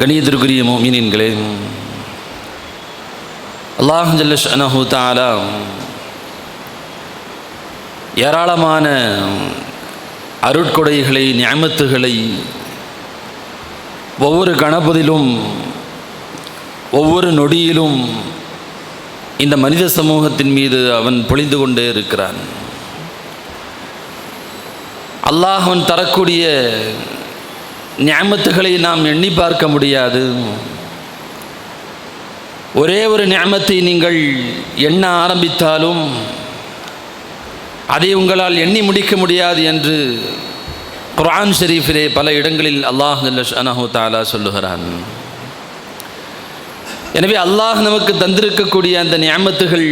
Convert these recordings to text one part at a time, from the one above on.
கணியத்திற்குரிய மோமினின்களே அல்லாஹ் அனஹூ தாலா ஏராளமான அருட்கொடைகளை ஞாமத்துகளை ஒவ்வொரு கணபதிலும் ஒவ்வொரு நொடியிலும் இந்த மனித சமூகத்தின் மீது அவன் பொழிந்து கொண்டே இருக்கிறான். அல்லாஹ் அவன் தரக்கூடிய ஞாமத்துகளை நாம் எண்ணி பார்க்க முடியாது. ஒரே ஒரு ஞாமத்தை நீங்கள் எண்ண ஆரம்பித்தாலும் அதை உங்களால் எண்ணி முடிக்க முடியாது என்று குரான் ஷெரீஃபிலே பல இடங்களில் அல்லாஹ் அனஹு தாலா சொல்லுகிறான். எனவே அல்லாஹ் நமக்கு தந்திருக்கக்கூடிய அந்த நியமத்துகள்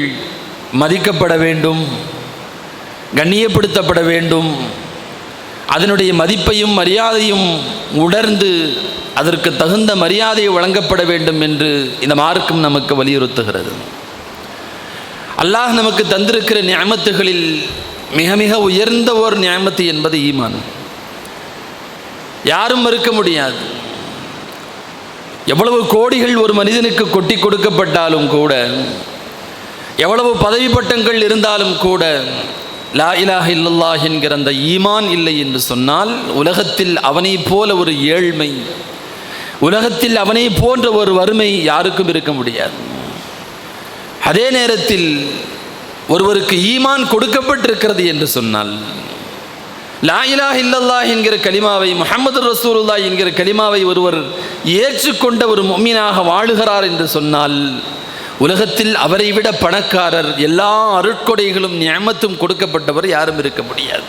மதிக்கப்பட வேண்டும் கண்ணியப்படுத்தப்பட வேண்டும். அதனுடைய மதிப்பையும் மரியாதையும் உணர்ந்து அதற்கு தகுந்த மரியாதை வழங்கப்பட வேண்டும் என்று இந்த மார்க்கம் நமக்கு வலியுறுத்துகிறது. அல்லாஹ் நமக்கு தந்திருக்கிற நியமத்துகளில் மிக மிக உயர்ந்த ஒரு நியமத்து என்பது ஈமான். யாரும் மறுக்க முடியாது. எவ்வளவு கோடிகள் ஒரு மனிதனுக்கு கொட்டி கொடுக்கப்பட்டாலும் கூட எவ்வளவு பதவி பட்டங்கள் இருந்தாலும் கூட லா இலாஹ இல்லல்லாஹ் என்கிற அந்த ஈமான் இல்லை என்று சொன்னால் உலகத்தில் அவனை போல ஒரு ஏழ்மை உலகத்தில் அவனை போன்ற ஒரு வறுமை யாருக்கும் இருக்க முடியாது. அதே நேரத்தில் ஒருவருக்கு ஈமான் கொடுக்கப்பட்டிருக்கிறது என்று சொன்னால் லா இலாஹ இல்லல்லாஹ் என்கிற கலிமாவை முகமது ரசூலுல்லாஹ் என்கிற கலிமாவை ஒருவர் ஏற்றுக்கொண்ட ஒரு மொமீனாக வாழுகிறார் என்று சொன்னால் உலகத்தில் அவரை விட பணக்காரர் எல்லா அருட்கொடைகளும் ஞாமத்தும் கொடுக்கப்பட்டவர் யாரும் இருக்க முடியாது.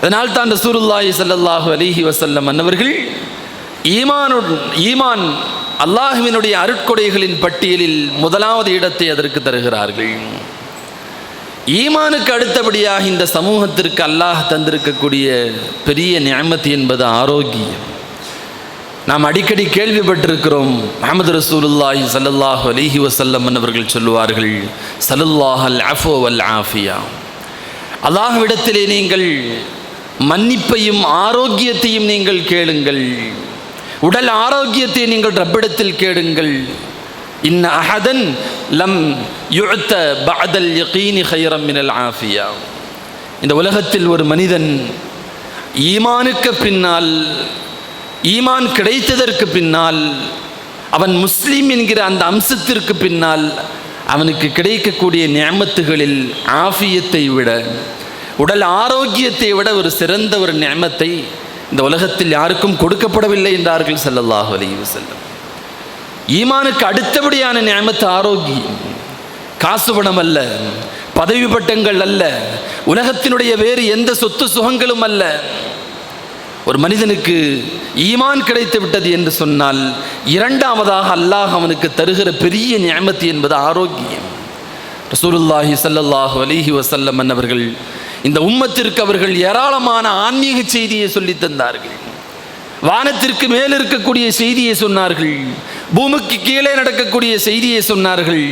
அதனால் தான் ரசூலுல்லாஹி சல்லாஹூ அலிஹி வசல்லம் அன்னவர்கள் ஈமானுடன் ஈமான் அல்லாஹுவினுடைய அருட்கொடைகளின் பட்டியலில் முதலாவது இடத்தை அதற்கு தருகிறார்கள். ஈமானுக்கு அடுத்தபடியாக இந்த சமூகத்திற்கு அல்லாஹ் தந்திருக்கக்கூடிய பெரிய ஞாமத்து என்பது ஆரோக்கியம். நாம் அடிக்கடி கேள்விப்பட்டிருக்கிறோம். அஹமது ரசூலுல்லாஹி சல்லல்லாஹு அலிஹி வசல்லம் அவர்கள் சொல்லுவார்கள் சலுல்லாஹ் அல் அஃபோ அல் ஆஃபியா. அல்லாஹ்விடத்திலே நீங்கள் மன்னிப்பையும் ஆரோக்கியத்தையும் நீங்கள் கேளுங்கள். உடல் ஆரோக்கியத்தை நீங்கள் ரப்பிடத்தில் கேளுங்கள். இன்ன அஹதன் லம் யுத்த பஅதல் யகீனி ஹைரம் மினல் ஆஃபியா. இந்த உலகத்தில் ஒரு மனிதன் ஈமானுக்கு பின்னால் ஈமான் கிடைத்ததற்கு பின்னால் அவன் முஸ்லீம் என்கிற அந்த அம்சத்திற்கு பின்னால் அவனுக்கு கிடைக்கக்கூடிய நியமத்துகளில் ஆஃபியத்தை விட உடல் ஆரோக்கியத்தை விட ஒரு சிறந்த ஒரு நியமத்தை இந்த உலகத்தில் யாருக்கும் கொடுக்கப்படவில்லை என்றார்கள் செல்லல்லாஹு அலைஹி செல்லும் ஈமானுக்கு அடுத்தபடியான நியமத்து ஆரோக்கியம் காசு பணம் அல்ல பதவி பட்டங்கள் அல்ல உலகத்தினுடைய வேறு எந்த சொத்து சுகங்களும் அல்ல. ஒரு மனிதனுக்கு ஈமான் கிடைத்து விட்டது என்று சொன்னால் இரண்டாவதாக அல்லாஹ் அவனுக்கு தருகிற பெரிய நியமத்து என்பது ஆரோக்கியம். ரசூலுல்லாஹி ஸல்லல்லாஹு அலிஹி வசல்லம் அவர்கள் இந்த உம்மத்திற்கு அவர்கள் ஏராளமான ஆன்மீக செய்தியை சொல்லி தந்தார்கள். வானத்திற்கு மேல் இருக்கக்கூடிய செய்தியை சொன்னார்கள். பூமிக்கு கீழே நடக்கக்கூடிய செய்தியை சொன்னார்கள்.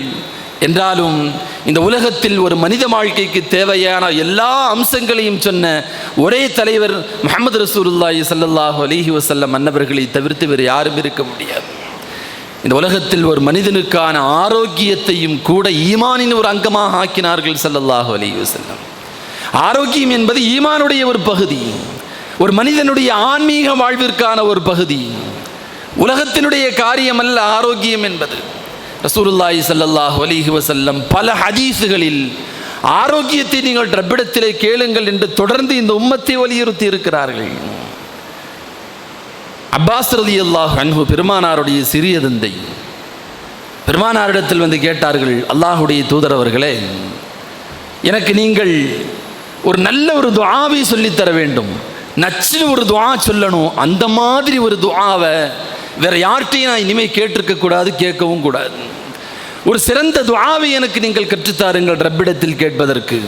என்றாலும் இந்த உலகத்தில் ஒரு மனித வாழ்க்கைக்கு தேவையான எல்லா அம்சங்களையும் சொன்ன ஒரே தலைவர் முகமது ரசூலுல்லாஹி ஸல்லல்லாஹு அலிஹி வசல்லம் அன்னவர்களை தவிர்த்து வேறு யாரும் இருக்க முடியாது. இந்த உலகத்தில் ஒரு மனிதனுக்கான ஆரோக்கியத்தையும் கூட ஈமானின் ஒரு அங்கமாக ஆக்கினார்கள் சல்லல்லாஹு அலிஹி வசல்லம் ஆரோக்கியம் என்பது ஈமானுடைய ஒரு பகுதி ஒரு மனிதனுடைய ஆன்மீக வாழ்விற்கான ஒரு பகுதி. உலகத்தினுடைய காரியம் அல்ல ஆரோக்கியம் என்பது. ரசூலுல்லாஹி சல்லாஹ் அலிஹி வசல்லம் பல ஹதீஸுகளில் ஆரோக்கியத்தை நீங்கள் ரப்பிடத்திலே கேளுங்கள் என்று தொடர்ந்து இந்த உம்மத்தை வலியுறுத்தி இருக்கிறார்கள். அப்பாஸ் அல்லாஹ் அன்பு பெருமானாருடைய சிறிய தந்தை. பெருமானாரிடத்தில் வந்து கேட்டார்கள் அல்லாஹுடைய தூதரவர்களே எனக்கு நீங்கள் ஒரு நல்ல ஒரு துவாவை சொல்லித்தர வேண்டும். நச்சுன்னு ஒரு துவா சொல்லணும். அந்த மாதிரி ஒரு துவாவை வேற யார்கிட்டையும் நான் இனிமேல் கேட்டிருக்க கூடாது கேட்கவும் கூடாது. ஒரு சிறந்த துவாவை எனக்கு நீங்கள் கற்றுத்தாருங்கள் ரப்பிடத்தில் கேட்பதற்கு.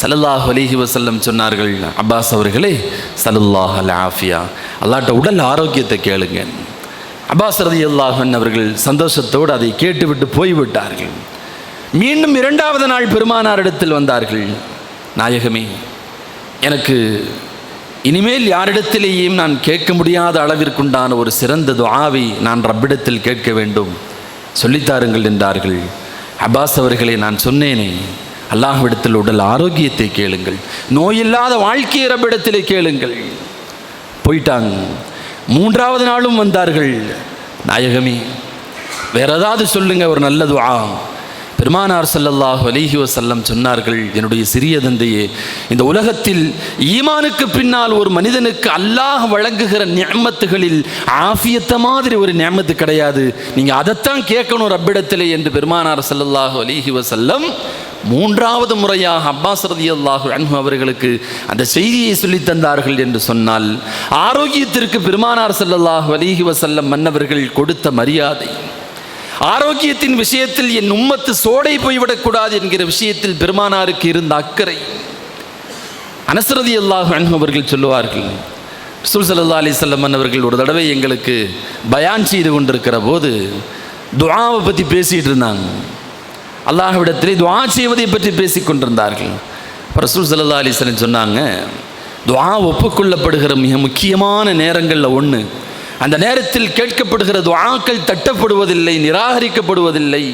சல்லல்லாஹு அலிஹி வசல்லம் சொன்னார்கள் அப்பாஸ் அவர்களே சல்லல்லாஹ் அல் ஆஃபியா அல்லாட்ட உடல் ஆரோக்கியத்தை கேளுங்க. அப்பாஸ் ரதி அல்லாஹன் அவர்கள் சந்தோஷத்தோடு அதை கேட்டுவிட்டு போய்விட்டார்கள். மீண்டும் இரண்டாவது நாள் பெருமானாரிடத்தில் வந்தார்கள். நாயகமே எனக்கு இனிமேல் யாரிடத்திலேயும் நான் கேட்க முடியாத அளவிற்குண்டான ஒரு சிறந்த துஆவை நான் ரப்பிடத்தில் கேட்க வேண்டும். சொல்லித்தாருங்கள் என்றார்கள் அப்பாஸ் அவர்களை நான் சொன்னேனே அல்லாஹ்விடத்தில் உடல் ஆரோக்கியத்தை கேளுங்கள். நோயில்லாத வாழ்க்கையை ரப்பிடத்திலே கேளுங்கள். போயிட்டாங்க. மூன்றாவது நாளும் வந்தார்கள். நாயகமே வேற ஏதாவது சொல்லுங்க ஒரு நல்ல துஆ. பெருமானார் சல்லல்லாஹ் அலிஹி வசல்லம் சொன்னார்கள் என்னுடைய சிறிய தந்தையே இந்த உலகத்தில் ஈமானுக்கு பின்னால் ஒரு மனிதனுக்கு அல்லாஹ் வழங்குகிற நியமத்துகளில் ஆஃபியத்த மாதிரி ஒரு நியமத்து கிடையாது. நீங்கள் அதைத்தான் கேட்கணும் ரப்பிடத்திலே என்று பெருமானார் சல்லல்லாஹ் அலிஹி வசல்லம் மூன்றாவது முறையாக அப்பாஸ் ரதியல்லாஹு அன்பு அவர்களுக்கு அந்த செய்தியை சொல்லி தந்தார்கள் என்று சொன்னால் ஆரோக்கியத்திற்கு பெருமானார் ஸல்லல்லாஹு அலிஹி வசல்லம் மன்னவர்கள் கொடுத்த மரியாதை ஆரோக்கியத்தின் விஷயத்தில் என் உம்மத்து சோடை போய்விடக்கூடாது என்கிற விஷயத்தில் பெருமானாருக்கு இருந்த அக்கறை. அனசரதி அல்லாஹ் அவர்கள் சொல்லுவார்கள் ரசூல் சல்லா அலிசல்லம் அவர்கள் ஒரு தடவை எங்களுக்கு பயான் செய்து கொண்டிருக்கிற போது துவாவை பற்றி பேசிகிட்டு இருந்தாங்க. அல்லாஹ்விடத்திலே துவா செய்வதை பற்றி பேசிக் கொண்டிருந்தார்கள். அப்ப ரசூல் சல்லா அலிஸ்லம் சொன்னாங்க துவா ஒப்புக்கொள்ளப்படுகிற மிக முக்கியமான நேரங்களில் ஒன்று அந்த நேரத்தில் கேட்கப்படுகிற துவாக்கள் தட்டப்படுவதில்லை நிராகரிக்கப்படுவதில்லை.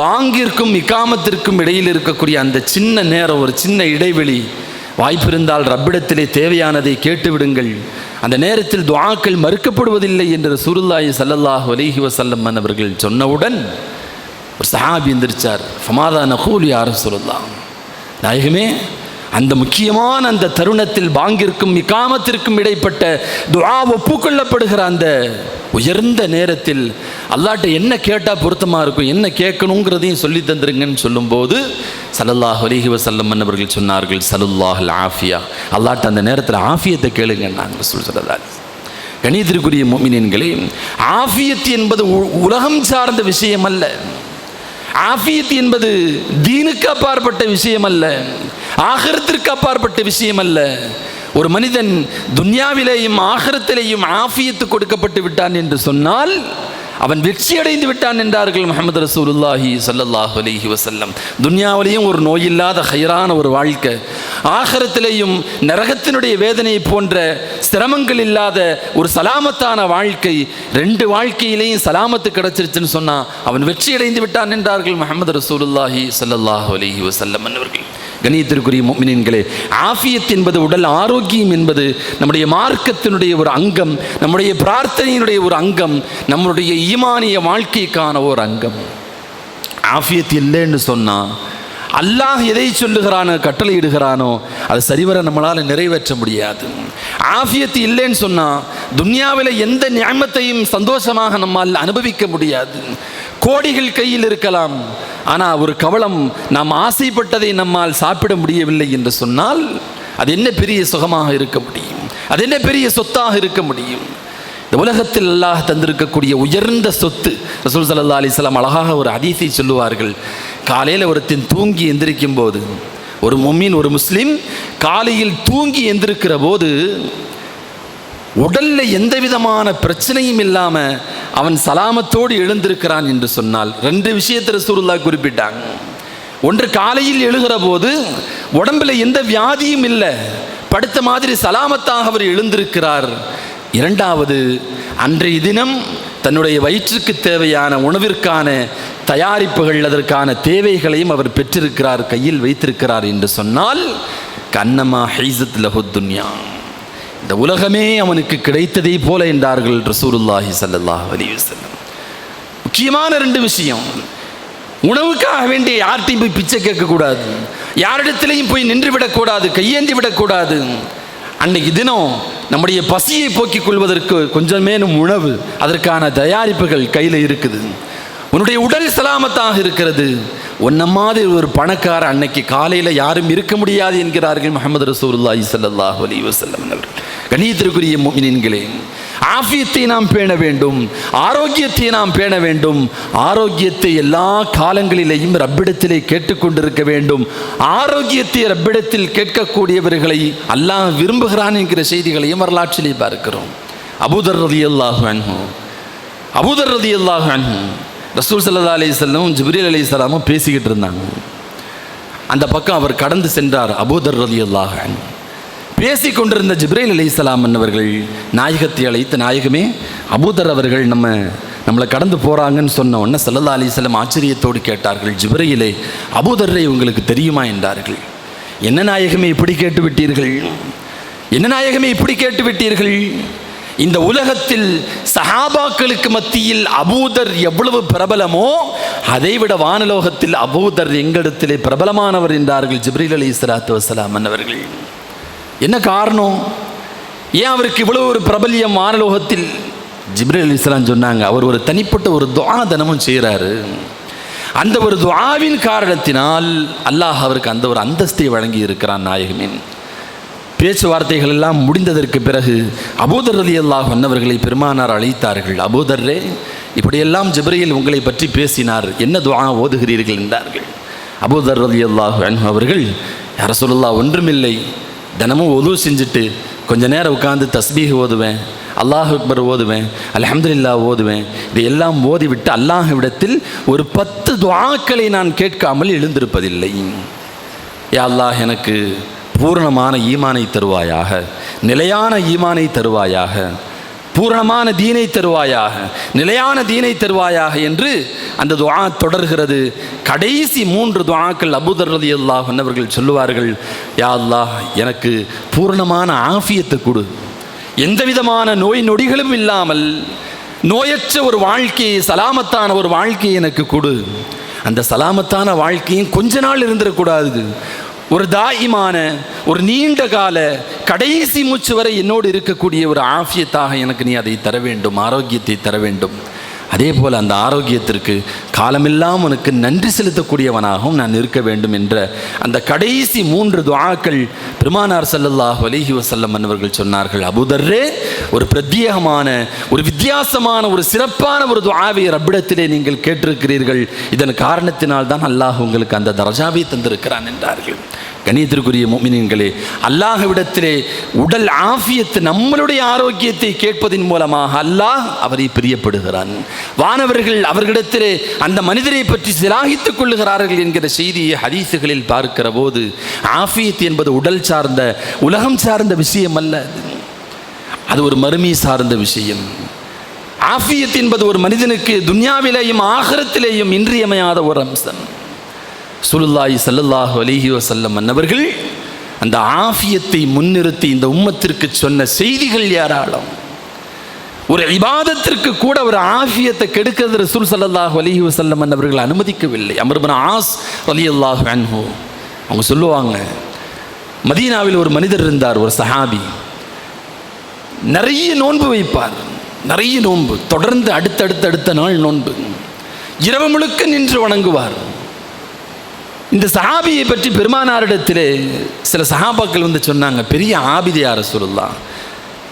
பாங்கிற்கும் இக்காமத்திற்கும் இடையில் இருக்கக்கூடிய அந்த சின்ன நேரம் ஒரு சின்ன இடைவெளி வாய்ப்பிருந்தால் ரப்பிடத்திலே தேவையானதை கேட்டுவிடுங்கள். அந்த நேரத்தில் துவாக்கள் மறுக்கப்படுவதில்லை என்று சுருல்லாய் சல்லல்லாஹ் வலிஹி வசல்லம் அவர்கள் சொன்னவுடன் ஒரு சஹாபி எந்திரிச்சார். ஃபமாதா நகூல் யாரும் சொல்லலாம் நாயகமே அந்த முக்கியமான அந்த தருணத்தில் பாங்கிற்கும் இக்காமத்திற்கும் இடைப்பட்ட துவா ஒப்புக்கொள்ளப்படுகிற அந்த உயர்ந்த நேரத்தில் அல்லாட்ட என்ன கேட்டால் பொருத்தமாக இருக்கும் என்ன கேட்கணுங்கிறதையும் சொல்லி தந்துருங்கன்னு சொல்லும்போது சல்லல்லாஹ் அலிஹி வசல்லம் அவர்கள் சொன்னார்கள் சலுல்லாஹல் ஆஃபியா. அல்லாட்ட அந்த நேரத்தில் ஆஃபியத்தை கேளுங்க நாங்கள் சொல்கிறதா கணிதத்திற்குரிய மோமினியன்களே ஆஃபியத் என்பது உ- உலகம் சார்ந்த விஷயம் அல்ல ஆஃபியத் என்பது தீனுக்கு அப்பாற்பட்ட விஷயம் அல்ல ஆகரத்திற்கு அப்பாற்பட்ட விஷயம் அல்ல ஒரு மனிதன் துன்யாவிலேயும் ஆகரத்திலேயும் ஆஃபியத்து கொடுக்கப்பட்டு விட்டான் என்று சொன்னால் அவன் வெற்றி அடைந்து விட்டான் என்றார்கள் முகமது ரசூலுல்லாஹி ஸல்லல்லாஹு அலைஹி வசல்லம் துன்யாவிலேயும் ஒரு நோயில்லாத ஹைரான ஒரு வாழ்க்கை. ஆகரத்திலேயும் நரகத்தினுடைய வேதனை போன்ற சிரமங்கள் இல்லாத ஒரு சலாமத்தான வாழ்க்கை ரெண்டு வாழ்க்கையிலேயும் சலாமத்து கிடைச்சிருச்சுன்னு சொன்னா அவன் வெற்றி அடைந்து விட்டான் என்றார்கள் முகமது ரசூலுல்லாஹி ஸல்லல்லாஹு அலைஹி வசல்லம் அவர்கள் கணியத்திற்குரிய முஃமினீன்களே ஆஃபியத் என்பது உடல் ஆரோக்கியம் என்பது நம்முடைய மார்க்கத்தினுடைய ஒரு அங்கம் நம்முடைய பிரார்த்தனையினுடைய ஒரு அங்கம் நம்முடைய ஈமானிய வாழ்க்கைக்கான ஒரு அங்கம். ஆஃபியத் இல்லைன்னு சொன்னால் அல்லாஹ் எதை சொல்லுகிறானோ கட்டளையிடுகிறானோ அது சரிவர நம்மளால் நிறைவேற்ற முடியாது. ஆஃபியத் இல்லைன்னு சொன்னால் துன்யாவில் எந்த நியமத்தையும் சந்தோஷமாக நம்மால் அனுபவிக்க முடியாது. கோடிகள் கையில் இருக்கலாம் ஆனால் ஒரு கவலம் நாம் ஆசைப்பட்டதை நம்மால் சாப்பிட முடியவில்லை என்று சொன்னால் அது என்ன பெரிய சுகமாக இருக்க முடியும்? அது என்ன பெரிய சொத்தாக இருக்க முடியும்? இந்த உலகத்தில் அல்லாஹ் தந்திருக்கக்கூடிய உயர்ந்த சொத்து ரசூல் சல்லா அலிஸ்லாம் அழகாக ஒரு அதிசை சொல்லுவார்கள். காலையில் ஒருத்தன் தூங்கி எந்திரிக்கும் போது ஒரு மும்மின் ஒரு முஸ்லீம் காலையில் தூங்கி எந்திருக்கிற போது உடல்ல எந்த விதமான பிரச்சனையும் இல்லாமல் அவன் சலாமத்தோடு எழுந்திருக்கிறான் என்று சொன்னால் ரெண்டு விஷயத்தை ரசூலுல்லாஹ் குறிப்பிட்டாங்க. ஒன்று காலையில் எழுகிற போது உடம்புல எந்த வியாதியும் இல்லை. படுத்த மாதிரி சலாமத்தாக அவர் எழுந்திருக்கிறார். இரண்டாவது அன்றைய தினம் தன்னுடைய வயிற்றுக்கு தேவையான உணவிற்கான தயாரிப்புகள் அதற்கான தேவைகளையும் அவர் பெற்றிருக்கிறார் கையில் வைத்திருக்கிறார் என்று சொன்னால் கண்ணமா ஹைசத் லஹுத்துன்யா இந்த உலகமே அவனுக்கு கிடைத்ததை போல என்றார்கள் ரசூலுல்லாஹி ஸல்லல்லாஹு அலைஹி முக்கியமான ரெண்டு விஷயம். உணவுக்காக வேண்டிய யார்கிட்டையும் போய் பிச்சை கேட்கக்கூடாது. யாரிடத்திலையும் போய் நின்று விடக்கூடாது கையேந்தி விடக்கூடாது. அன்னைக்கு தினம் நம்முடைய பசியை போக்கிக் கொள்வதற்கு கொஞ்சமேனும் உணவு அதற்கான தயாரிப்புகள் கையில் இருக்குது. உன்னுடைய உடல் சலாமத்தாக இருக்கிறது. உன்ன மாதிரி ஒரு பணக்கார அன்னைக்கு காலையில் யாரும் இருக்க முடியாது என்கிறார்கள் முகமது ரசூல்லாஹி சல்லாஹ் அலி வசல்லம் அவர்கள். கணியத்திற்குரிய மீன்களே ஆஃபியத்தை நாம் பேண வேண்டும் ஆரோக்கியத்தை நாம் பேண வேண்டும் ஆரோக்கியத்தை எல்லா காலங்களிலேயும் ரப்பிடத்திலே கேட்டுக்கொண்டிருக்க வேண்டும் ஆரோக்கியத்தை ரப்பிடத்தில் கேட்கக்கூடியவர்களை அல்லாஹ் விரும்புகிறான் என்கிற செய்திகளையும் வரலாற்றிலே பார்க்கிறோம். அபூதர் ரதி அல்லாஹ் அன்ஹு அபூதர் ரதி அல்லாஹ் ரசூல் சல்லா அலிஸ்லாம் ஜிப்ரீல் அலிஸ்லாமும் பேசிக்கிட்டு இருந்தாங்க. அந்த பக்கம் அவர் கடந்து சென்றார் அபூதர் ரதி அல்லாஹ் பேசிக்கொண்டிருந்த பேசிக் கொண்டிருந்த ஜிப்ரேல் அலைஹிஸ்ஸலாம் நாயகத்தை அழைத்த நாயகமே அபூதர் அவர்கள் நம்ம நம்மளை கடந்து போகிறாங்கன்னு சொன்ன உடனே சல்லல்லா அலிஸ்லாம் ஆச்சரியத்தோடு கேட்டார்கள் ஜிப்ரையிலே அபூதர்ரை உங்களுக்கு தெரியுமா? என்றார்கள். என்ன நாயகமே இப்படி கேட்டு விட்டீர்கள் என்ன நாயகமே இப்படி கேட்டு விட்டீர்கள் இந்த உலகத்தில் சஹாபாக்களுக்கு மத்தியில் அபூதர் எவ்வளவு பிரபலமோ அதைவிட வானலோகத்தில் அபூதர் எங்களிடத்திலே பிரபலமானவர் என்றார்கள் ஜிப்ரீல் அலி இஸ்லாத்து வசலாம் அன்னவர்கள். என்ன காரணம்? ஏன் அவருக்கு இவ்வளோ ஒரு பிரபல்யம் வானலோகத்தில்? ஜிப்ரீல் அலி இஸ்லாம் சொன்னாங்க அவர் ஒரு தனிப்பட்ட ஒரு துவா தினமும் செய்கிறாரு அந்த ஒரு துவாவின் காரணத்தினால் அல்லாஹ் அவருக்கு அந்த ஒரு அந்தஸ்தை வழங்கி இருக்கிறான் நாயகமின் பேச்சுவார்த்தைகள் எல்லாம் முடிந்ததற்கு பிறகு அபூதர் அலி அல்லாஹ் அன்னவர்களை பெருமானார் அழைத்தார்கள். அபூதர்ரே இப்படியெல்லாம் ஜிப்ரையில் உங்களை பற்றி பேசினார். என்ன துவா ஓதுகிறீர்கள்? என்றார்கள். அபூதர் அலி அல்லாஹ் அவர்கள் யார சொல்லல்லா ஒன்றுமில்லை. தினமும் உதவு செஞ்சுட்டு கொஞ்ச நேரம் உட்காந்து தஸ்பீஹ் ஓதுவேன் அல்லாஹ் அக்பர் ஓதுவேன் அலஹம்துல்லா ஓதுவேன். இதையெல்லாம் ஓதிவிட்டு அல்லாஹ்விடத்தில் ஒரு பத்து துவாக்களை நான் கேட்காமல் எழுந்திருப்பதில்லை. யா அல்லாஹ் எனக்கு பூரணமான ஈமானை தருவாயாக நிலையான ஈமானை தருவாயாக பூரணமான தீனை தருவாயாக நிலையான தீனை தருவாயாக என்று அந்த துவா தொடர்கிறது. கடைசி மூன்று துவாக்கள் அபுதர்ரதி அல்லாஹ் அவர்கள் சொல்லுவார்கள் யா அல்லாஹ் எனக்கு பூரணமான ஆஃபியத்தை கொடு. எந்த விதமான நோய் நொடிகளும் இல்லாமல் நோயற்ற ஒரு வாழ்க்கையை சலாமத்தான ஒரு வாழ்க்கையை எனக்கு கொடு. அந்த சலாமத்தான வாழ்க்கையும் கொஞ்ச நாள் இருந்துடக்கூடாது ஒரு தாயிமான ஒரு நீண்ட கால கடைசி மூச்சு வரை என்னோடு இருக்கக்கூடிய ஒரு ஆஃபியத்தாக எனக்கு நீ அதை தர வேண்டும் ஆரோக்கியத்தை தர வேண்டும். அதே போல் அந்த ஆரோக்கியத்திற்கு காலமெல்லாம் உனக்கு நன்றி செலுத்தக்கூடியவனாகவும் நான் இருக்க வேண்டும் என்ற அந்த கடைசி மூன்று துவாக்கள் பெருமானார் சல்லல்லாஹ் அலைஹி வசல்லம் அன்னவர்கள் சொன்னார்கள். அபுதர்ரே ஒரு பிரத்யேகமான ஒரு வித்தியாசமான ஒரு சிறப்பான ஒரு துவாவை ரப்பிடத்திலே நீங்கள் கேட்டிருக்கிறீர்கள். இதன் காரணத்தினால் தான் அல்லாஹ் உங்களுக்கு அந்த தரஜாவை தந்திருக்கிறான் என்றார்கள். கணியத்திற்குரிய மோமினின்களே அல்லாஹ்விடத்திலே உடல் ஆஃபியத்து நம்மளுடைய ஆரோக்கியத்தை கேட்பதின் மூலமாக அல்லாஹ் அவரை பிரியப்படுகிறான். வானவர்கள் அவர்களிடத்திலே அந்த மனிதரை பற்றி சிலாகித்துக் கொள்ளுகிறார்கள் என்கிற செய்தியை ஹதீசுகளில் பார்க்கிற போது ஆஃபியத் என்பது உடல் சார்ந்த உலகம் சார்ந்த விஷயம் அல்ல அது. அது ஒரு மறுமை சார்ந்த விஷயம். ஆஃபியத் என்பது ஒரு மனிதனுக்கு துன்யாவிலேயும் ஆகரத்திலேயும் இன்றியமையாத ஒரு அம்சம். சுலுல்லாஹி சல்லல்லாஹு அலிஹி வசல்லம் அன்னவர்கள் அந்த ஆஃபியத்தை முன்னிறுத்தி இந்த உம்மத்திற்கு சொன்ன செய்திகள் ஏராளம் ஒரு இபாதத்திற்கு கூட ஒரு ஆஃபியத்தை கெடுக்கிறது ரசூல் ஸல்லல்லாஹு அலிஹி வசல்லம் அவர்கள் அனுமதிக்கவில்லை. அமர்பன் ஆஸ் ரலியல்லாஹு அன்ஹோ. அவங்க சொல்லுவாங்க மதீனாவில் ஒரு மனிதர் இருந்தார் ஒரு சஹாபி. நிறைய நோன்பு வைப்பார். நிறைய நோன்பு. தொடர்ந்து அடுத்தடுத்த அடுத்த நாள் நோன்பு. இரவு முழுக்க நின்று வணங்குவார். இந்த சஹாபியை பற்றி பெருமானாரிடத்திலே சில சஹாபாக்கள் வந்து சொன்னாங்க பெரிய ஆபிதியார சொல்லலாம்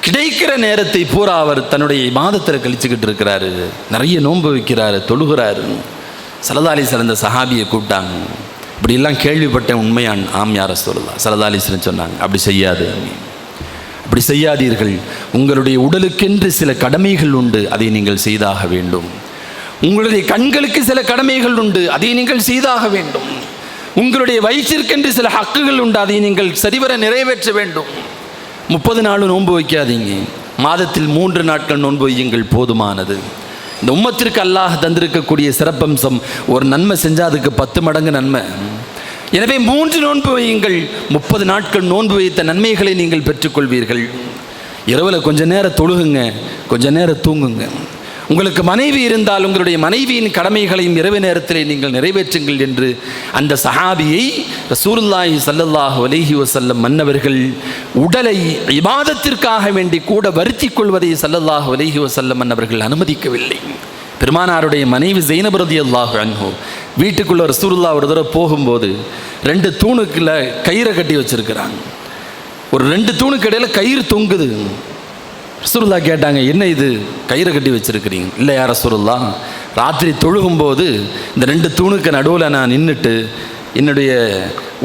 கிடைக்கிற நேரத்தை பூரா அவர் தன்னுடைய மாதத்தில் கழிச்சுக்கிட்டு இருக்கிறாரு. நிறைய நோன்பு வைக்கிறாரு தொழுகிறாரு. சலதாலிசர் அந்த சஹாபியை கூப்பிட்டாங்க. இப்படியெல்லாம் கேள்விப்பட்டேன் உண்மையான் ஆம் யார சொல்லலாம் சலதாலிசன் சொன்னாங்க அப்படி செய்யாது அப்படி செய்யாதீர்கள். உங்களுடைய உடலுக்கென்று சில கடமைகள் உண்டு அதை நீங்கள் செய்தாக வேண்டும். உங்களுடைய கண்களுக்கு சில கடமைகள் உண்டு அதை நீங்கள் செய்தாக வேண்டும். உங்களுடைய வயிற்றிற்கென்று சில ஹக்குகள் உண்டு. அதை நீங்கள் சரிவர நிறைவேற்ற வேண்டும். முப்பது நாள் நோன்பு வைக்காதீங்க. மாதத்தில் மூன்று நாட்கள் நோன்பு வையுங்கள் போதுமானது. இந்த உம்மத்திற்கு அல்லாஹ் தந்திருக்கக்கூடிய சிறப்பம்சம் ஒரு நன்மை செஞ்சால் அதுக்கு பத்து மடங்கு நன்மை. எனவே மூன்று நோன்பு வையுங்கள். முப்பது நாட்கள் நோன்பு வைத்த நன்மைகளை நீங்கள் பெற்றுக்கொள்வீர்கள். இரவில் கொஞ்ச நேரம் தொழுகுங்க கொஞ்ச நேரம் தூங்குங்க. உங்களுக்கு மனைவி இருந்தால் உங்களுடைய மனைவியின் கடமைகளையும் இரவு நேரத்திலே நீங்கள் நிறைவேற்றுங்கள் என்று அந்த சஹாபியை ரசூலுல்லாஹி சல்லல்லாஹு அலஹி வசல்லம் மன்னவர்கள் உடலை இபாதத்திற்காக வேண்டி கூட வருத்தி கொள்வதை சல்லல்லாஹு அலஹி வசல்லம் மன்னவர்கள் அனுமதிக்கவில்லை. பெருமானாருடைய மனைவி ஜெயினபுரதி அல்லாஹு அன்ஹோ வீட்டுக்குள்ள ரசூலுல்லா ஒரு தடவை போகும்போது ரெண்டு தூணுக்குள்ள கயிறை கட்டி வச்சிருக்கிறாங்க. ஒரு ரெண்டு தூணுக்கு இடையில கயிறு தொங்குது. ரசூலுல்லா கேட்டாங்க என்ன இது? கயிறை கட்டி வச்சிருக்கிறீங்க. இல்லை யார் ரசூலுல்லா ராத்திரி தொழுகும்போது இந்த ரெண்டு தூணுக்கு நடுவில் நான் நின்றுட்டு என்னுடைய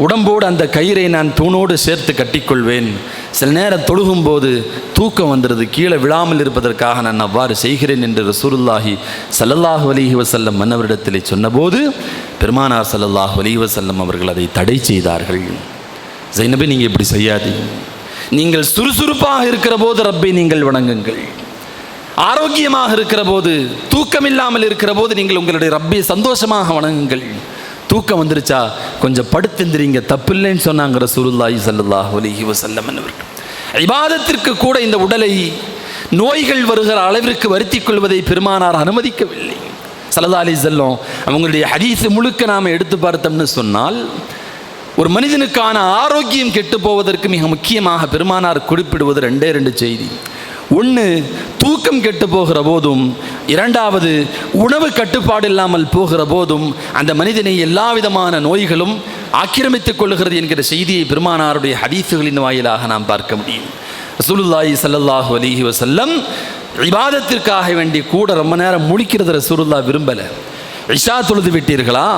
உடம்போடு அந்த கயிறை நான் தூணோடு சேர்த்து கட்டிக்கொள்வேன். சில நேரம் தொழுகும்போது தூக்கம் வந்துடுது கீழே விழாமல் இருப்பதற்காக நான் அவ்வாறு செய்கிறேன் என்று ரசூருல்லாஹி சல்லல்லாஹு அலிஹி வசல்லம் மன்னவரிடத்தில் சொன்னபோது பெருமானார் சல்லல்லாஹு அலிஹி வசல்லம் அவர்கள் அதை தடை செய்தார்கள். ஜைனபே நீங்கள் இப்படி செய்யாதீங்க. நீங்கள் சுறுசுறுப்பாக இருக்கிற போது ரப்பை நீங்கள் வணங்குங்கள். ஆரோக்கியமாக இருக்கிற போது தூக்கம் இல்லாமல் இருக்கிற போது நீங்கள் உங்களுடைய ரப்பை சந்தோஷமாக வணங்குங்கள். தூக்கம் வந்துருச்சா? கொஞ்சம் படுத்திருந்துறீங்க தப்பில்லைன்னு சொன்னாங்க ரசூலுல்லாஹி ஸல்லல்லாஹு அலைஹி வஸல்லம் அவர்கள். இபாதத்திற்கு கூட இந்த உடலை நோய்கள் வருகிற அளவிற்கு வருத்திக் கொள்வதை பெருமானார் அனுமதிக்கவில்லை. சலதா அலி செல்லம் அவங்களுடைய ஹதீஸ் முழுக்க நாம் எடுத்து பார்த்தோம்னு சொன்னால் ஒரு மனிதனுக்கான ஆரோக்கியம் கெட்டு போவதற்கு மிக முக்கியமாக பெருமானார் குறிப்பிடுவது ரெண்டே ரெண்டு செய்தி. ஒன்று தூக்கம் கெட்டு போகிற போதும் இரண்டாவது உணவு கட்டுப்பாடு இல்லாமல் போகிற போதும் அந்த மனிதனை எல்லா விதமான நோய்களும் ஆக்கிரமித்துக் கொள்ளுகிறது என்கிற செய்தியை பெருமானாருடைய ஹதீஃபுகளின் வாயிலாக நாம் பார்க்க முடியும். ரசூலுல்லாஹி ஸல்லல்லாஹு அலிஹி வசல்லம் விவாதத்திற்காக வேண்டி கூட ரொம்ப நேரம் முழிக்கிறது ரசூலுல்லா விரும்பலை. இஷா தொழுது விட்டீர்களா?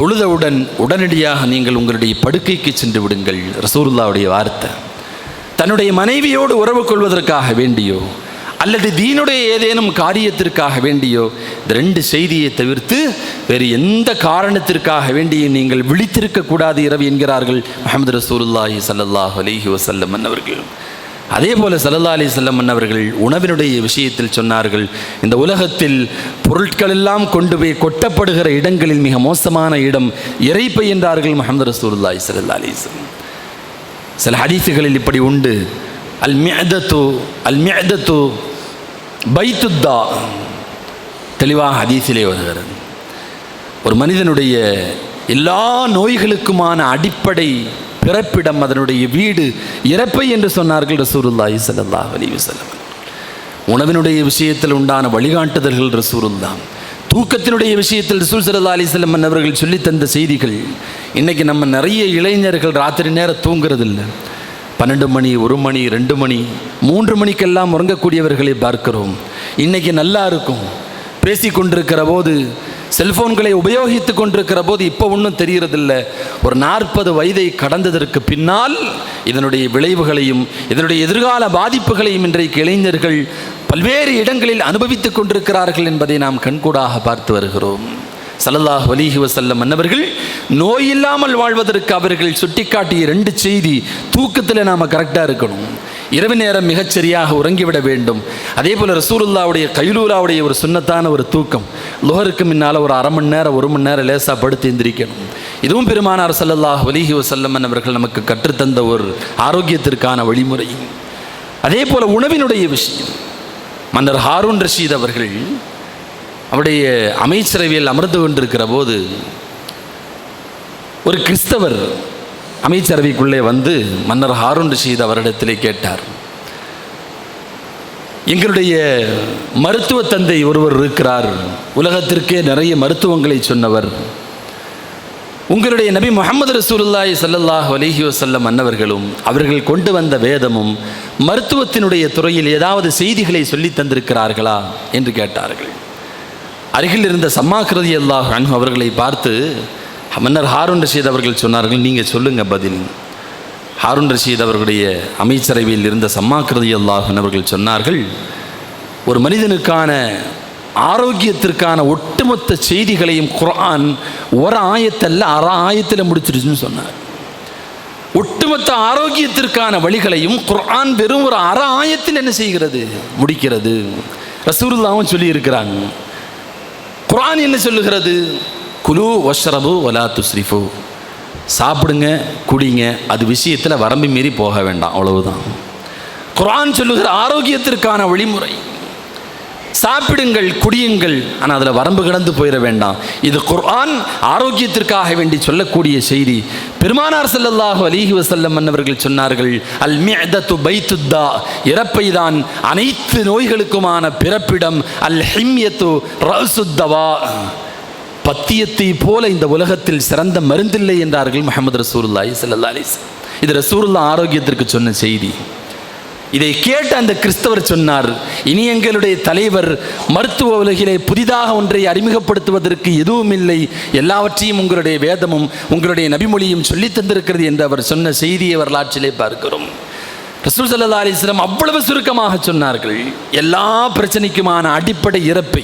தொழுதவுடன் உடனடியாக நீங்கள் உங்களுடைய படுக்கைக்கு சென்று விடுங்கள். ரசூலுல்லாவுடைய வார்த்தை. தன்னுடைய மனைவியோடு உறவு கொள்வதற்காக வேண்டியோ அல்லது தீனுடைய ஏதேனும் காரியத்திற்காக வேண்டியோ இந்த ரெண்டு செய்தியை தவிர்த்து வேறு எந்த காரணத்திற்காக வேண்டியும் நீங்கள் விழித்திருக்கக்கூடாது இரவு என்கிறார்கள் முகமது ரசூலுல்லாஹி சல்லாஹ் அலிஹி வசல்லம் அவர்கள். அதே போல சல்லல்லா அலி செல்லம் அவர்கள் உணவினுடைய விஷயத்தில் சொன்னார்கள் இந்த உலகத்தில் பொருட்கள் எல்லாம் கொண்டு போய் கொட்டப்படுகிற இடங்களில் மிக மோசமான இடம் இறைப்பை என்றார்கள் முகமது ரசூல்லாய் சல்லா அலைஹி சில ஹதீஸுகளில் இப்படி உண்டு அல் மியதத்து அல் மியதத்து பைத்துத்தா. தெளிவாக ஹதீஸிலே வருகிறது. ஒரு மனிதனுடைய எல்லா நோய்களுக்குமான அடிப்படை பிறப்பிடம் அதனுடைய வீடு இறப்பை என்று சொன்னார்கள் ரசூருல்லாஹி ஸல்லல்லாஹு அலைஹி வஸல்லம். உணவினுடைய விஷயத்தில் உண்டான வழிகாட்டுதல்கள் ரசூருல்லா தூக்கத்தினுடைய விஷயத்தில் ரசூல் சல்லா அலிஸ்லம் அவர்கள் சொல்லித்தந்த செய்திகள் இன்றைக்கி நம்ம நிறைய இளைஞர்கள் ராத்திரி நேரம் தூங்குறதில்ல. பன்னெண்டு மணி ஒரு மணி ரெண்டு மணி மூன்று மணிக்கெல்லாம் உறங்கக்கூடியவர்களை பார்க்கிறோம். இன்றைக்கி நல்லா இருக்கும். பேசி கொண்டிருக்கிற போது செல்போன்களை உபயோகித்து கொண்டிருக்கிற போது இப்போ ஒன்றும் தெரியறதில்ல. ஒரு நாற்பது வயதை கடந்ததற்கு பின்னால் இதனுடைய விளைவுகளையும் இதனுடைய எதிர்கால பாதிப்புகளையும் இன்றைக்கு இளைஞர்கள் பல்வேறு இடங்களில் அனுபவித்துக் கொண்டிருக்கிறார்கள் என்பதை நாம் கண்கூடாக பார்த்து வருகிறோம். சல்லல்லாஹ் வலிஹி வசல்லம் மன்னவர்கள் நோய் இல்லாமல் வாழ்வதற்கு அவர்கள் சுட்டிக்காட்டிய ரெண்டு செய்தி தூக்கத்தில் நாம் கரெக்டாக இருக்கணும். இரவு நேரம் மிகச்சரியாக உறங்கிவிட வேண்டும். அதே போல் ரசூலுல்லாவுடைய கைலூலாவுடைய ஒரு சுண்ணத்தான ஒரு தூக்கம். லுஹருக்கு முன்னால் ஒரு அரை மணி நேரம் ஒரு மணி நேரம் லேசாக படுத்து எந்திரிக்கணும். இதுவும் பெருமானார் சல்லல்லாஹ் வலிஹி வசல்லம் அவர்கள் நமக்கு கற்றுத்தந்த ஒரு ஆரோக்கியத்திற்கான வழிமுறை. அதே போல் உணவினுடைய விஷயம். மன்னர் ஹாரூன் ரஷீத் அவர்கள் அவருடைய அமைச்சரவையில் அமர்ந்து கொண்டிருக்கிற போது ஒரு கிறிஸ்தவர் அமைச்சரவைக்குள்ளே வந்து மன்னர் ஹாரூன் ரஷீத் அவரிடத்திலே கேட்டார். எங்களுடைய மருத்துவ தந்தை ஒருவர் இருக்கிறார். உலகத்திற்கே நிறைய மருத்துவங்களை சொன்னவர். உங்களுடைய நபி முகமது ரசூலுல்லாய் சல்லல்லாஹ் அலிஹி வசல்லம் அன்னவர்களும் அவர்கள் கொண்டு வந்த வேதமும் மருத்துவத்தினுடைய துறையில் ஏதாவது செய்திகளை சொல்லி தந்திருக்கிறார்களா என்று கேட்டார்கள். அருகில் இருந்த சம்மாக்கிருதி அல்லாஹ் அன்ஹு அவர்களை பார்த்து மன்னர் ஹாரூன் ரஷீத் அவர்கள் சொன்னார்கள் நீங்கள் சொல்லுங்கள் பதில். ஹாரூன் ரஷீத் அவர்களுடைய அமைச்சரவையில் இருந்த சம்மாக்கிருதி அல்லாஹன் அவர்கள் சொன்னார்கள் ஒரு மனிதனுக்கான ஆரோக்கியத்திற்கான ஒட்டுமொத்த செய்திகளையும் குரான் ஒரு ஆயத்தல்ல அற ஆயத்தில் முடிச்சிருச்சுன்னு சொன்னார். ஒட்டுமொத்த ஆரோக்கியத்திற்கான வழிகளையும் குரான் வெறும் ஒரு அற ஆயத்தில் என்ன செய்கிறது? முடிக்கிறது. ரசூலுல்லாவும் சொல்லியிருக்கிறாங்க. குரான் என்ன சொல்லுகிறது? குலு ஒஷரபு வலா துஸ்ரிஃபு சாப்பிடுங்க குடிங்க அது விஷயத்தில் வரம்பு மீறி போக வேண்டாம் அவ்வளவுதான். குரான் சொல்லுகிற ஆரோக்கியத்திற்கான வழிமுறை. சாப்பிடுங்கள் குடியுங்கள் ஆனால் அதில் வரம்பு கடந்து போயிட வேண்டாம். இது குர்ஆன் ஆரோக்கியத்திற்காக வேண்டி சொல்லக்கூடிய செய்தி. பெருமானார் ஸல்லல்லாஹு அலிஹி வசல்லம் மன்னவர்கள் சொன்னார்கள் அல் மியதத்து பைத்துத்தா. இறப்பை தான் அனைத்து நோய்களுக்குமான பிறப்பிடம் அல் ஹிம்யத்து ரசுத்தவா பத்தியத்தை போல இந்த உலகத்தில் சிறந்த மருந்தில்லை என்றார்கள் முகமது ரசூலுல்லாஹி ஸல்லல்லாஹு அலைஹி இது ரசூலுல்லாஹ் ஆரோக்கியத்திற்கு சொன்ன செய்தி. இதை கேட்ட அந்த கிறிஸ்தவர் சொன்னார் இனி எங்களுடைய தலைவர் மருத்துவ உலகிலே புதிதாக ஒன்றை அறிமுகப்படுத்துவதற்கு எதுவும் இல்லை. எல்லாவற்றையும் உங்களுடைய வேதமும் உங்களுடைய நபிமொழியும் சொல்லித் தந்திருக்கிறது என்று அவர் சொன்ன செய்தியை வரலாற்றிலே பார்க்கிறோம். ரசூல் சல்லா அலிஸ்லாம் அவ்வளவு சுருக்கமாக சொன்னார்கள் எல்லா பிரச்சனைக்குமான அடிப்படை இறப்பை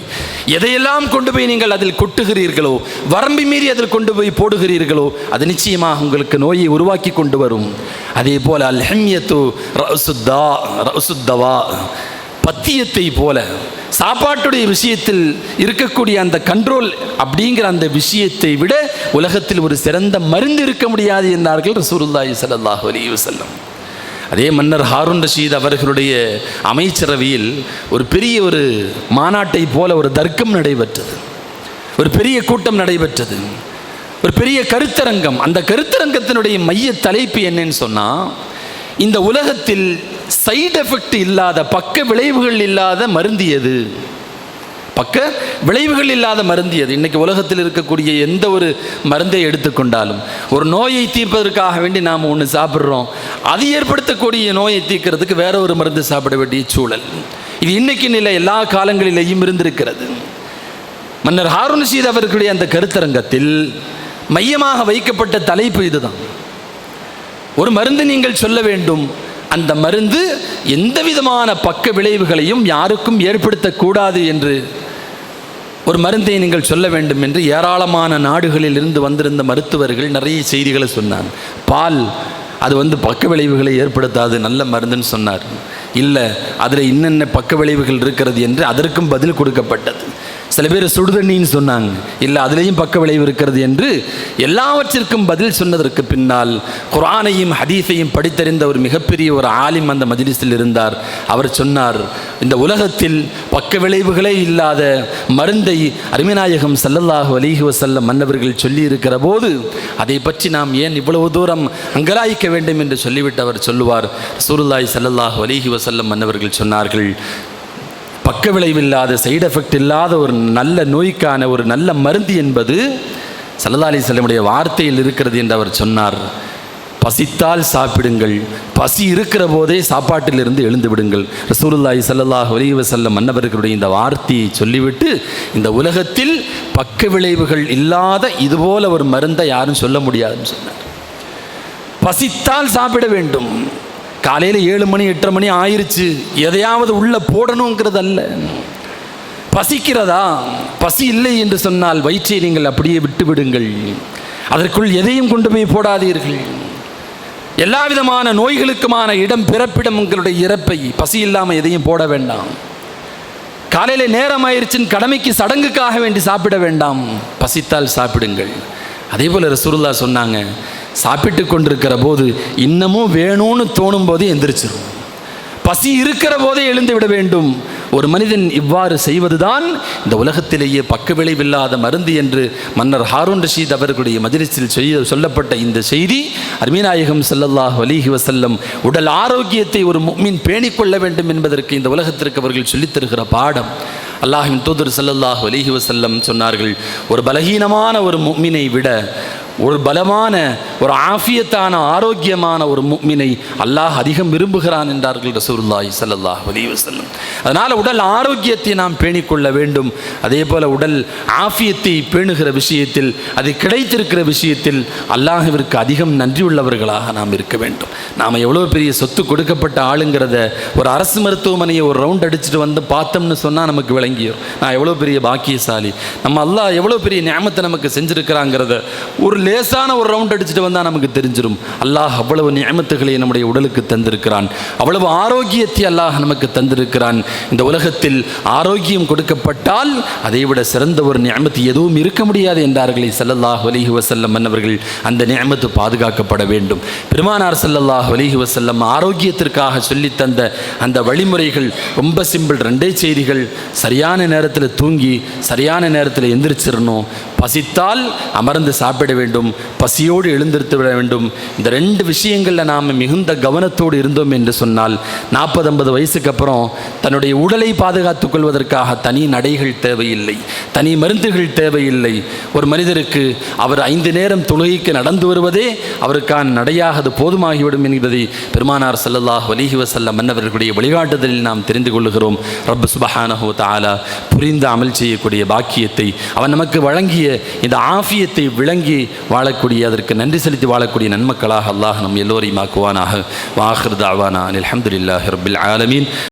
எதையெல்லாம் கொண்டு போய் நீங்கள் அதில் கொட்டுகிறீர்களோ வரம்பி மீறி அதில் கொண்டு போய் போடுகிறீர்களோ அது நிச்சயமாக உங்களுக்கு நோயை உருவாக்கி கொண்டு வரும். அதே போல அல் ரசுத்தா ரசுத்தவா பத்தியத்தை போல சாப்பாட்டுடைய விஷயத்தில் இருக்கக்கூடிய அந்த கண்ட்ரோல் அப்படிங்கிற அந்த விஷயத்தை விட உலகத்தில் ஒரு சிறந்த மருந்து இருக்க முடியாது என்றார்கள் ரசூலுல்லாஹி ஸல்லல்லாஹு அலைஹி வஸல்லம். அதே மன்னர் ஹாரூன் ரஷீத் அவர்களுடைய அமைச்சரவையில் ஒரு பெரிய ஒரு மாநாட்டை போல ஒரு தர்க்கம் நடைபெற்றது. ஒரு பெரிய கூட்டம் நடைபெற்றது. ஒரு பெரிய கருத்தரங்கம். அந்த கருத்தரங்கத்தினுடைய மைய தலைப்பு என்னன்னு சொன்னால் இந்த உலகத்தில் சைடு எஃபெக்ட் இல்லாத பக்க விளைவுகள் இல்லாத மருந்து எது? பக்க விளைவுகள் இல்லாத மருந்து அது. இன்றைக்கி உலகத்தில் இருக்கக்கூடிய எந்த ஒரு மருந்தை எடுத்துக்கொண்டாலும். ஒரு நோயை தீர்ப்பதற்காக வேண்டி நாம் ஒன்று சாப்பிட்றோம். அது ஏற்படுத்தக்கூடிய நோயை தீர்க்கிறதுக்கு வேற ஒரு மருந்து சாப்பிட வேண்டிய சூழல். இது இன்னைக்கு நிலை எல்லா காலங்களிலேயும் இருந்திருக்கிறது. மன்னர் ஹாரூன் ரஷீத் அவர்களுடைய அந்த கருத்தரங்கத்தில் மையமாக வைக்கப்பட்ட தலைப்பு இதுதான். ஒரு மருந்து நீங்கள் சொல்ல வேண்டும். அந்த மருந்து எந்த விதமான பக்க விளைவுகளையும் யாருக்கும் ஏற்படுத்தக்கூடாது என்று ஒரு மருந்தை நீங்கள் சொல்ல வேண்டும் என்று ஏராளமான நாடுகளில் இருந்து வந்திருந்த மருத்துவர்கள் நிறைய செய்திகளை சொன்னாங்க. பால் அது வந்து பக்க விளைவுகளை ஏற்படுத்தாது நல்ல மருந்துன்னு சொன்னார். இல்லை அதில் இன்னென்ன பக்க விளைவுகள் இருக்கிறது என்று அதற்கும் பதில் கொடுக்கப்பட்டது. சில பேர் சுடுதண்ணின்னு சொன்னாங்க. இல்லை அதுலேயும் பக்க விளைவு இருக்கிறது என்று எல்லாவற்றிற்கும் பதில் சொன்னதற்கு பின்னால் குரானையும் ஹதீஸையும் படித்தறிந்த ஒரு மிகப்பெரிய ஒரு ஆலிம் அந்த மஜ்லிஸில் இருந்தார். அவர் சொன்னார் இந்த உலகத்தில் பக்க விளைவுகளே இல்லாத மருந்தை அருமைநாயகம் ஸல்லல்லாஹு வலிகுவ செல்ல மன்னவர்கள் சொல்லி இருக்கிற போது அதை பற்றி நாம் ஏன் இவ்வளவு தூரம் அங்கலாய்க்க வேண்டும் என்று சொல்லிவிட்டு அவர் சொல்லுவார். சூருல்லாய் ஸல்லல்லாஹு வலிகுவ வஸல்லம் மன்னவர்கள் சொன்னார்கள் பக்க விளைவில்லாத சைடு எஃபெக்ட் இல்லாத ஒரு நல்ல நோய்க்கான ஒரு நல்ல மருந்து என்பது சல்லதாலி செல்லமுடைய வார்த்தையில் இருக்கிறது என்று அவர் சொன்னார். பசித்தால் சாப்பிடுங்கள். பசி இருக்கிற போதே சாப்பாட்டிலிருந்து எழுந்து விடுங்கள். ரசூலுல்லாஹி ஸல்லல்லாஹு அலைஹி செல்லம் மன்னவர்களுடைய இந்த வார்த்தையை சொல்லிவிட்டு இந்த உலகத்தில் பக்க விளைவுகள் இல்லாத இதுபோல ஒரு மருந்தை யாரும் சொல்ல முடியாதுன்னு சொன்னார். பசித்தால் சாப்பிட வேண்டும். காலையில் ஏழு மணி எட்டரை மணி ஆயிருச்சு. எதையாவது உள்ள போடணுங்கிறது அல்ல பசிக்கிறதா? பசி இல்லை என்று சொன்னால் வயிற்றை நீங்கள் அப்படியே விட்டு விடுங்கள் அதற்குள் எதையும் கொண்டு போய் போடாதீர்கள். எல்லா விதமான நோய்களுக்குமான இடம் பிறப்பிடம் உங்களுடைய இறப்பை பசி இல்லாமல் எதையும் போட வேண்டாம். காலையில் நேரம் ஆயிடுச்சின் கடமைக்கு சடங்குக்காக வேண்டி சாப்பிட வேண்டாம். பசித்தால் சாப்பிடுங்கள். அதே போல் ரசூருல்லா சொன்னாங்க சாப்பிட்டு கொண்டிருக்கிற போது இன்னமும் வேணும்னு தோணும் போது எந்திரிச்சிடும் பசி இருக்கிற போதே எழுந்து விட வேண்டும். ஒரு மனிதன் இவ்வாறு செய்வதுதான் இந்த உலகத்திலேயே பக்க விளைவில்லாத மருந்து என்று மன்னர் ஹாரூன் ரஷீத் அவர்களுடைய மஜ்லிஸில் செய்ய சொல்லப்பட்ட இந்த செய்தி அர்மீநாயகம் செல்லல்லாஹ் அலைஹி வசல்லம் உடல் ஆரோக்கியத்தை ஒரு மீன் பேணிக்கொள்ள வேண்டும் என்பதற்கு இந்த உலகத்திற்கு அவர்கள் சொல்லித்தருகிற பாடம். அல்லாஹின் தூதர் செல்லல்லாஹ் அலைஹி வசல்லம் சொன்னார்கள் ஒரு பலகீனமான ஒரு மீனை விட ஒரு பலமான ஒரு ஆஃபியத்தான ஆரோக்கியமான ஒரு மீனை அல்லாஹ் அதிகம் விரும்புகிறான் என்றார்கள் ரசூலுல்லாஹி சல்லாஹ் அலைஹி அதனால் உடல் ஆரோக்கியத்தை நாம் பேணிக்கொள்ள வேண்டும். அதே போல் உடல் ஆஃபியத்தை பேணுகிற விஷயத்தில் அது கிடைத்திருக்கிற விஷயத்தில் அல்லாஹிற்கு அதிகம் நன்றியுள்ளவர்களாக நாம் இருக்க வேண்டும். நாம் எவ்வளோ பெரிய சொத்து கொடுக்கப்பட்ட ஆளுங்கிறத ஒரு அரசு மருத்துவமனையை ஒரு ரவுண்ட் அடிச்சுட்டு வந்து பார்த்தோம்னு சொன்னால் நமக்கு விளங்கிடும் நான் எவ்வளோ பெரிய பாக்கியசாலி. நம்ம அல்லாஹ் எவ்வளோ பெரிய ஞாபகத்தை நமக்கு செஞ்சுருக்கிறாங்கிறத ஒரு லேசான ஒரு ரவுண்ட் அடிச்சுட்டு வந்தால் நமக்கு தெரிஞ்சிடும் அல்லாஹ் அவ்வளவு நியமத்துகளை நம்முடைய உடலுக்கு தந்திருக்கிறான். அவ்வளவு ஆரோக்கியத்தை அல்லாஹ் நமக்கு தந்திருக்கிறான். இந்த உலகத்தில் ஆரோக்கியம் கொடுக்கப்பட்டால் அதை விட சிறந்த ஒரு நியமத்து எதுவும் இருக்க முடியாது என்றார்களே. சல்லல்லாஹ் வலிஹி வசல்லம் மன்னவர்கள் அந்த நியமத்து பாதுகாக்கப்பட வேண்டும். பெருமானார் சல்லல்லாஹ் வலிஹி வசல்லம் ஆரோக்கியத்திற்காக சொல்லித் தந்த அந்த வழிமுறைகள் ரொம்ப சிம்பிள். ரெண்டே செய்திகள். சரியான நேரத்தில் தூங்கி சரியான நேரத்தில் எந்திரிச்சிடணும் பசித்தால் அமர்ந்து சாப்பிட வேண்டும் பசியோடு எழுந்திருத்து விட வேண்டும். இந்த ரெண்டு விஷயங்களில் நாம் மிகுந்த கவனத்தோடு இருந்தோம் என்று சொன்னால் நாற்பது ஐம்பது வயசுக்கு அப்புறம் தன்னுடைய உடலை பாதுகாத்துக் கொள்வதற்காக தனி நடைகள் தேவையில்லை தனி மருந்துகள் தேவையில்லை. ஒரு மனிதருக்கு அவர் ஐந்து நேரம் தொழுகைக்கு நடந்து வருவதே அவருக்கான நடையாக அது போதுமாகிவிடும் என்பதை பெருமானார் செல்லல்லாஹ் வலிஹி வஸல்லம் மன்னவர்களுடைய வழிகாட்டுதலில் நாம் தெரிந்து கொள்கிறோம் ரப்பு சுபஹானஹோ தாலா புரிந்து அமல் செய்யக்கூடிய பாக்கியத்தை அவன் நமக்கு வழங்கிய இந்த ஆஃபியத்தை விளங்கி வாழக்கூடிய அதற்கு நன்றி செலுத்தி வாழக்கூடிய நன்மக்களாக அல்லாஹ் நம் எல்லோரையும் ஆக்குவானாக. வாஹிர் தாவானா அலமதுல்லாஹ் ரபில் ஆலமீன்.